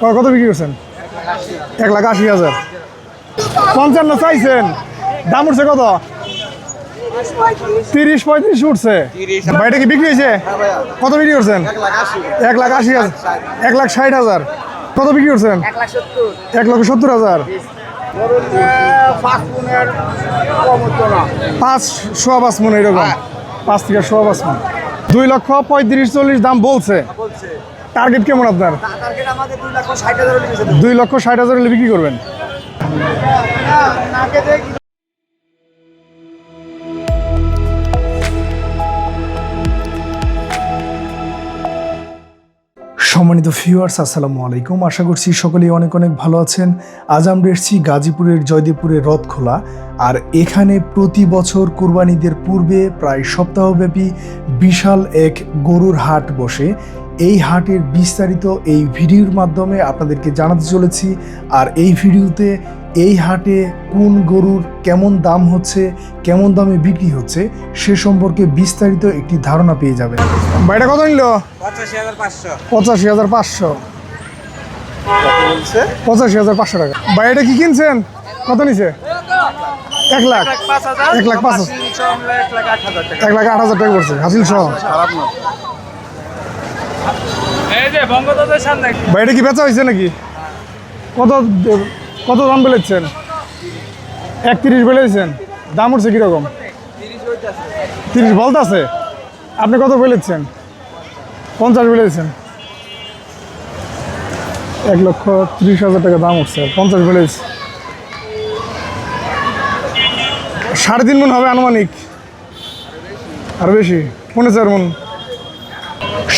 কত বিক্রি করছেন? এক লাখ আশি হাজার। পঞ্চান্ন চাইছেন। দাম উঠছে কত? তিরিশ পঁয়ত্রিশ উঠছে। বাড়িটা কি বিক্রি হয়েছে? কত বিক্রি করছেন? এক লাখ আশি হাজার। এক লাখ ষাট হাজার। কত বিক্রি করছেন? এক লক্ষ সত্তর হাজার। পাঁচ সোয়া পাঁচ মন এরকম পাঁচ থেকে সোয়া পাঁচ মন। দুই লক্ষ পঁয়ত্রিশ চল্লিশ দাম বলছে। টার্গেট কেমন আপনার? দুই লক্ষ ষাট হাজার হলে বিক্রি করবেন? সম্মানিত ভিউয়ার্স আসসালামু আলাইকুম। আশা করছি সকলেই অনেক অনেক ভালো আছেন। আজ আমরা এসেছি গাজীপুরের জয়দেবপুরের রথখোলা। আর এখানে প্রতি বছর কুরবানিদের পূর্বে প্রায় সপ্তাহব্যাপী বিশাল এক গরুর হাট বসে। এই হাটের বিস্তারিত এই ভিডিওর মাধ্যমে আপনাদেরকে জানাতে চলেছি আর এই ভিডিওতে এই হাটে কোন গরুর কেমন দাম হচ্ছে কেমন দামে বিক্রি হচ্ছে সে সম্পর্কে বিস্তারিত একটি ধারণা পেয়ে যাবেন। বাইটা কত নিল? পঁচাশি হাজার পাঁচশো। পঁচাশি হাজার পাঁচশো। পঁচাশি হাজার পাঁচশো টাকা। ভাই এটা কি কিনছেন? কত নিছে? এক লাখ। এক লাখ পাঁচ এক লাখ আট হাজার টাকা পড়ছে হাসিল সহ। ভাই কি বেচা হয়েছে নাকি? কত কত দাম বলেছেন? একত্রিশ বলেছেন। দাম উঠছে কীরকম? তিরিশ বলতে আছে আপনি কত বলেছেন? পঞ্চাশ বলেছেন। এক লক্ষ ত্রিশ হাজার টাকা দাম উঠছে। পঞ্চাশ বলেছে। সাড়ে তিন মন হবে আনুমানিক। আর বেশি? পনেরো চার মন।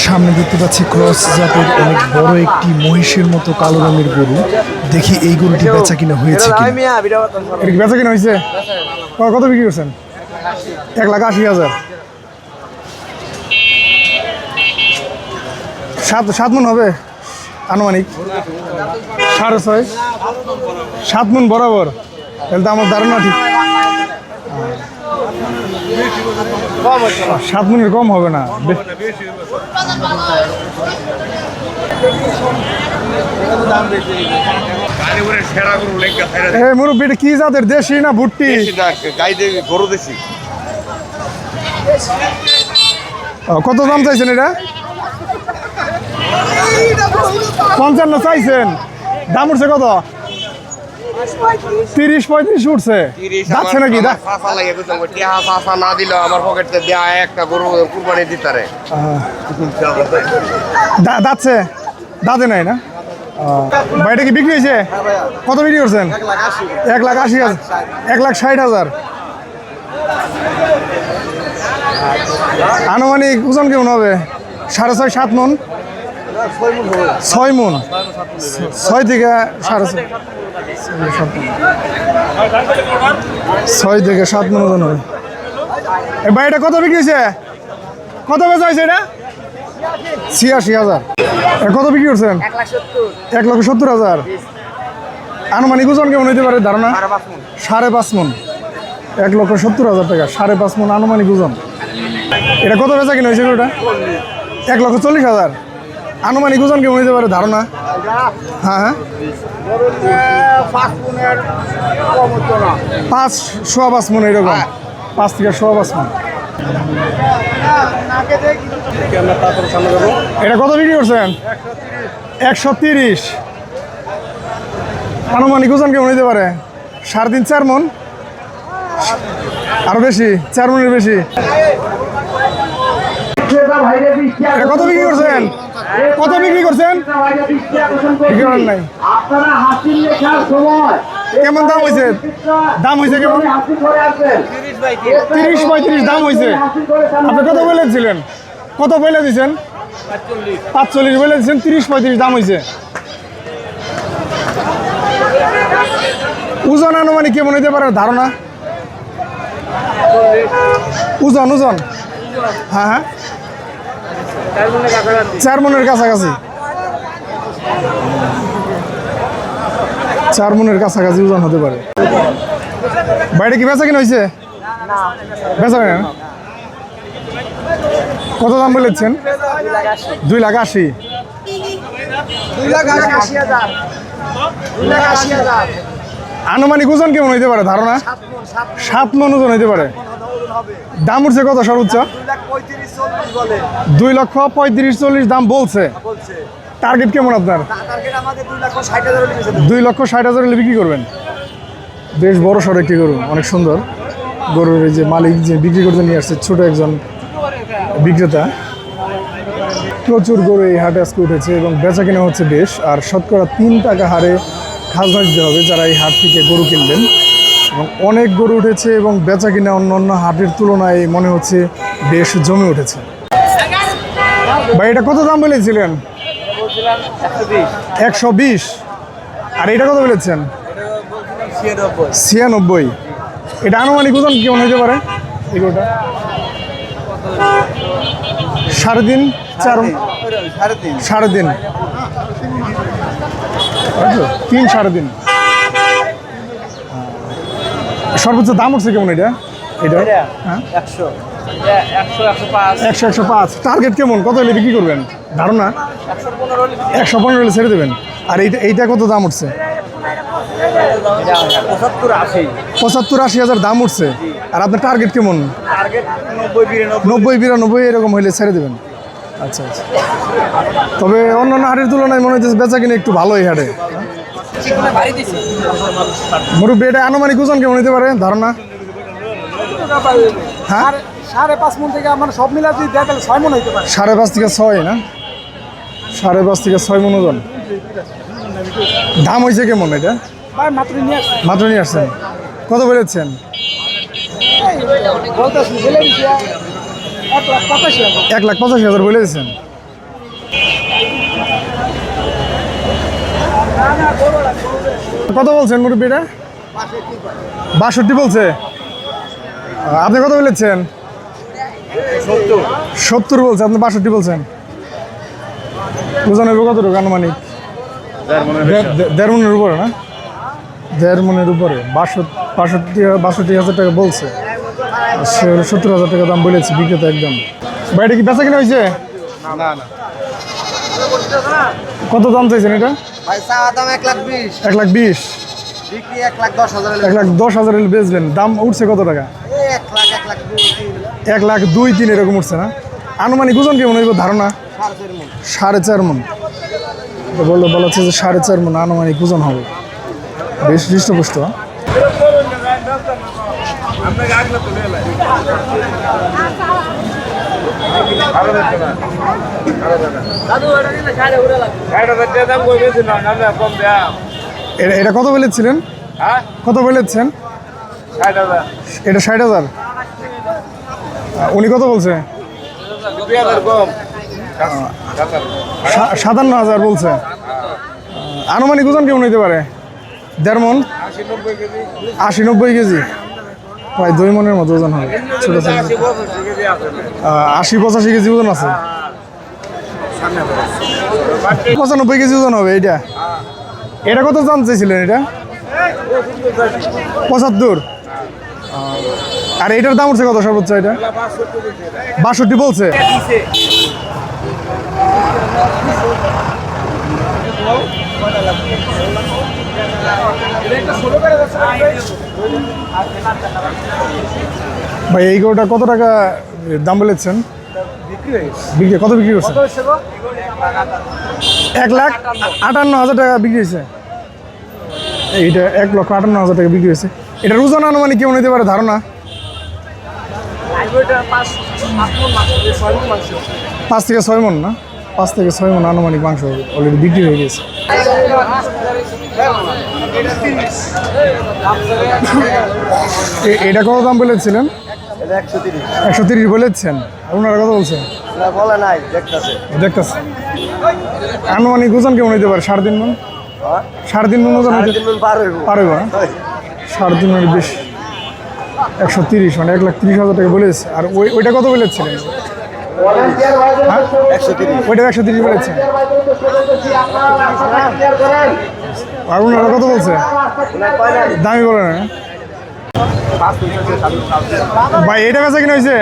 সামনে দেখতে পাচ্ছি ক্রস জাতের অনেক বড় একটি মহিষের মতো কালো রঙের গরু। দেখি এই গরুটি বেচা কিনা হয়েছে বেচা কিনা হয়েছে? কত বিক্রি করছেন? এক লাখ আশি হাজার। সাত সাত মন হবে? আনুমানিক। সাড়ে ছয়। সাত মন বরাবর। তাহলে তো আমার ধারণা ঠিক। সাত মনের কম হবে না। বে- গাড়িপুরের সেরা গরু লেখা খাইরা এই মুরব্বী এটা কি জাতের? দেশি না ভুট্টি? গরু দেশি। কত দাম চাইছেন এটা? পঞ্চান্ন চাইছেন। দাম উঠছে কত? তিরিশ পঁয়ত্রিশ উঠছে। যাচ্ছে নাকি? না দিলে আমার পকেটে দেয়া একটা গরু কুরবানি দিতারে আহ, দা- দাচ্ছে দাঁতে নাই না? বাইরে কি বিক্রি হয়েছে? কত বিক্রি করছেন? এক লাখ আশি। হাজার। এক লাখ ষাট হাজার। আনুমানিক ওজন কেমন হবে? সাড়ে ছয় সাত মন? ছয় মন। ছয় থেকে সাড়ে ছয়। ছয় থেকে সাত মন ওজন হবে এই বাড়িটা কত বিক্রি হয়েছে? কত বেচা হয়েছে এটা? ছিয়াশি হাজার। এ কত বিক্রি করছেন? এক লক্ষ সত্তর হাজার। আনুমানিক ওজন কেমন হইতে পারে ধারণা? সাড়ে পাঁচ মন। এক লক্ষ সত্তর হাজার টাকা সাড়ে পাঁচ মন আনুমানিক ওজন। এটা কত বেচা কিনা হয়েছে ওটা এক লক্ষ চল্লিশ হাজার। আনুমানিক ওজন কেমন হইতে পারে ধারণা? হ্যাঁ হ্যাঁ। পাঁচ সোয়া পাঁচ মন এরকম। পাঁচ থেকে সোয়া পাঁচ মন। এটা কত বিক্রি করছেন? একশো তিরিশ। আনুমানিক ওজন কেমন হইতে পারে? সাড়ে তিন, চার মন? আরও বেশি, চার মনের বেশি। কত বিক্রি করছেন? কত বিক্রি করছেন? নাই। কেমন দাম হয়েছে? দাম হয়েছে কেমন? তিরিশ পঁয়ত্রিশ দাম হয়েছে। আপনি কত বলেছিলেন? কত বলে দিয়েছেন? পাঁচচল্লিশ বলে দিয়েছেন তিরিশ পঁয়ত্রিশ দাম হয়েছে। ওজন আনুমানিক কেমন হইতে পারে ধারণা? ওজন ওজন। হ্যাঁ হ্যাঁ। চার মনের কাছাকাছি। চার মনের কাছাকাছি ওজন হতে পারে। বাইরে কি বেচা কিনা হয়েছে বেচা কিনা? না? কত দাম বলেছেন দুই লাখ আশি। দুই লাখ আশি হাজার। দুই লাখ আশি হাজার। আনুমানিক ওজন কেমন হইতে পারে ধারণা? সাত মন ওজন হইতে পারে। দাম উঠছে কত সর্বোচ্চ? দুই লক্ষ পঁয়ত্রিশ চল্লিশ দাম বলছে। টার্গেট কেমন আপনার? দুই লক্ষ ষাট হাজার হলে বিক্রি করবেন? বেশ বড় সড়ো একটি গরু অনেক সুন্দর। গরুর এই যে মালিক যে বিক্রি করতে নিয়ে আসছে ছোট একজন বিক্রেতা। প্রচুর গরু এই হাটে আজকে উঠেছে এবং বেচা কেনা হচ্ছে বেশ। আর শতকরা তিন টাকা হারে খাজনা দিতে হবে যারা এই হাট থেকে গরু কিনবেন। এবং অনেক গরু উঠেছে এবং বেচা কিনা অন্য অন্য হাটের তুলনায় মনে হচ্ছে বেশ জমে উঠেছে। ভাই এটা কত দাম বলেছিলেন? একশো বিশ। আর এটা কত বলেছেন? ছিয়ানব্বই। এটা আনুমানিক ওজন কেমন হতে পারে? এগুলোটা? সাড়ে তিন চার সাড়ে তিন। বুঝছ? তিন। সাড়ে তিন। সর্বোচ্চ দাম উঠছে কেমন এটা? এটা? হ্যাঁ? একশো। একশো একশো পাঁচ। টার্গেট কেমন? কত হলে বিক্রি করবেন? ধারণা? একশো পনেরো হলে ছেড়ে দেবেন। আর এইটা এইটা কত দাম উঠছে? পঁচাত্তর আশি। হাজার দাম উঠছে। আর আপনার টার্গেট কেমন? নব্বই বিরানব্বই। নব্বই বিরানব্বই এরকম হইলে ছেড়ে দেবেন। আচ্ছা আচ্ছা। তবে অন্যান্য হাটের তুলনায় মনে হচ্ছে বেচা কিনে একটু ভালোই হাটে মুরব্বী এটা আনুমানিক ওজন কেমন হতে পারে? ধারণা? হ্যাঁ? সাড়ে পাঁচ মন থেকে আমার সব মিলা যদি দেয় তাহলে ছয় মন হইতে পারে। সাড়ে পাঁচ থেকে ছয় না? সাড়ে পাঁচ থেকে ছয় মন ওজন। দাম হয়েছে কেমন এটা? মাত্র নিয়ে আসছি। মাত্র নিয়ে আসছেন। কত বেড়েছেন এক লাখ পঁচাশি হাজার বলে দিয়েছেন। কত বলছেন মুরব্বীটা বাষট্টি বলছে। আপনি কত বলেছেন? সত্তর বলছে, আপনি বাষট্টি বলছেন। ওজন হবে কতটুকু আনুমানিক? দেড়- মনের উপরে না? দেড় মনের উপরে। বাষট্টি বাষট্টি হাজার টাকা বলছে। সত্তর হাজার টাকা দাম বলেছে বিক্রেতা একদম। কি বেচা কিনা হয়েছে? না না। কত দাম চাইছেন এটা? এক লাখ বিশ। এক লাখ দশ হাজার বেচবেন দাম উঠছে কত টাকা? এক লাখ দুই তিন। এরকম উঠছে না? আনুমানিক ওজন কেমন হইব ধারণা? সাড়ে চার মন। বলল বলা হচ্ছে যে সাড়ে চার মন আনুমানিক ওজন হবে। বেশ হৃষ্টপুষ্ট আপনাকে আগলে তুলে এলাই ষাট হাজার টাকা দাম করে গেছিল আমরা কম দাম এটা কত বলেছিলেন হ্যাঁ? কত বলেছেন এটা ষাট হাজার? উনি কত বলছে? সাতান্ন হাজার বলছে। আনুমানিক ওজন কেমন হইতে পারে? দেড় মন? আশি নব্বই কেজি। প্রায় দুই মনের মতো ওজন হবে ছোট ছোট। আশি পঁচাশি কেজি ওজন আছে। পঁচানব্বই কেজি ওজন হবে এটা এটা কত দাম চাইছিলেন এটা? পঁচাত্তর। আর এটার দাম উঠছে কত সর্বোচ্চ এটা? বাষট্টি বলছে। ভাই এই গরুটা কত টাকা দাম বলেছেন? বিক্রি কত বিক্রি করছেন? এক লাখ আটান্ন হাজার টাকা বিক্রি হয়েছে। এইটা এক লক্ষ আটান্ন হাজার টাকা বিক্রি হয়েছে। এটার ওজন আনুমানিক কেমন হতে পারে ধারণা? পাঁচ থেকে ছয় মন না? পাঁচ থেকে ছয় মন আনুমানিক মাংস অলরেডি বিক্রি হয়ে গেছে। এটা কত দাম বলেছিলেন? একশো তিরিশ বলেছেন। আর ওনারা কত বলছেন? বলে দেখতেছে। আনুমানিক ওজন কেমন হইতে পারে? সাড়ে তিন মন সাড়ে তিন মন ওজন পার পারবে সাড়ে তিন মনের বেশি। একশো তিরিশ মানে এক লাখ তিরিশ হাজার টাকা বলেছে। আর ওই ওইটা কত বলেছিলেন? হ্যাঁ ওইটা একশো তিরিশ বলেছেন আর কত বলছে? দামি বলে না। ভাই এটা বেচা কিনা হয়েছে?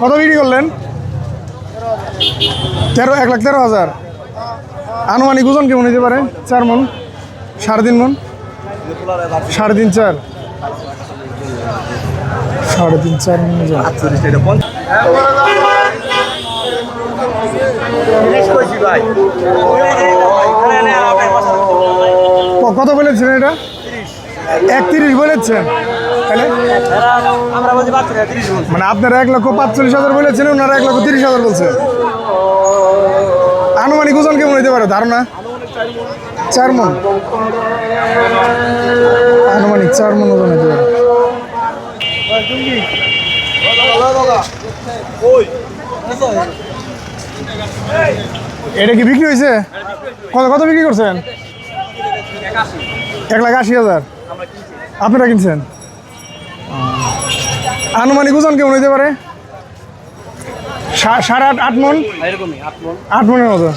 কত বিক্রি করলেন? তেরো, এক লাখ তেরো হাজার। আনুমানিক ওজন কেমন হতে পারে? চার মন? সাড়ে তিন মন? সাড়ে তিন চার। সাড়ে তিন চার মন কত বলেছেন এটা? একত্রিশ বলেছেন। তাহলে? মানে আপনারা এক লক্ষ পাঁচচল্লিশ হাজার বলেছেন ওনারা এক লক্ষ তিরিশ হাজার বলছে আনুমানিক ওজন কেমন হতে পারে? ধারণা? চার মন। আনুমানিক চার মন ওজন হতে পারে। এটা কি বিক্রি হয়েছে? কত কত বিক্রি করছেন? এক লাখ আশি হাজার। আপনারা কিনছেন? আনুমানিক ওজন কেমন হইতে পারে? সাড়ে আট আট মন? আট মন। মনের মতো।